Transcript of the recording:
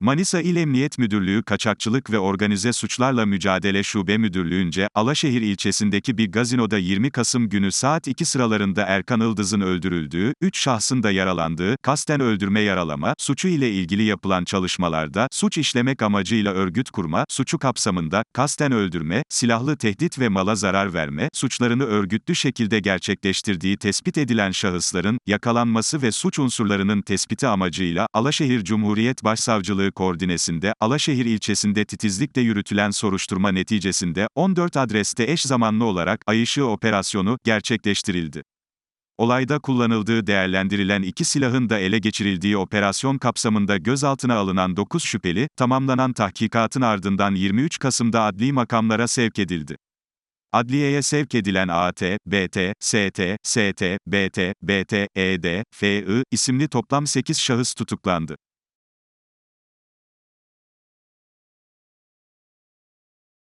Manisa İl Emniyet Müdürlüğü Kaçakçılık ve Organize Suçlarla Mücadele Şube Müdürlüğü'nce, Alaşehir ilçesindeki bir gazinoda 20 Kasım günü saat 2 sıralarında Erkan Ildız'ın öldürüldüğü, 3 şahsın da yaralandığı, kasten öldürme yaralama, suçu ile ilgili yapılan çalışmalarda, suç işlemek amacıyla örgüt kurma, suçu kapsamında, kasten öldürme, silahlı tehdit ve mala zarar verme, suçlarını örgütlü şekilde gerçekleştirdiği tespit edilen şahısların, yakalanması ve suç unsurlarının tespiti amacıyla, Alaşehir Cumhuriyet Başsavcılığı koordinesinde, Alaşehir ilçesinde titizlikle yürütülen soruşturma neticesinde, 14 adreste eş zamanlı olarak, Ay Işığı operasyonu, gerçekleştirildi. Olayda kullanıldığı değerlendirilen iki silahın da ele geçirildiği operasyon kapsamında gözaltına alınan 9 şüpheli, tamamlanan tahkikatın ardından 23 Kasım'da adli makamlara sevk edildi. Adliyeye sevk edilen AT, BT, ST, ST, BT, BT, ED, FI isimli toplam 8 şahıs tutuklandı.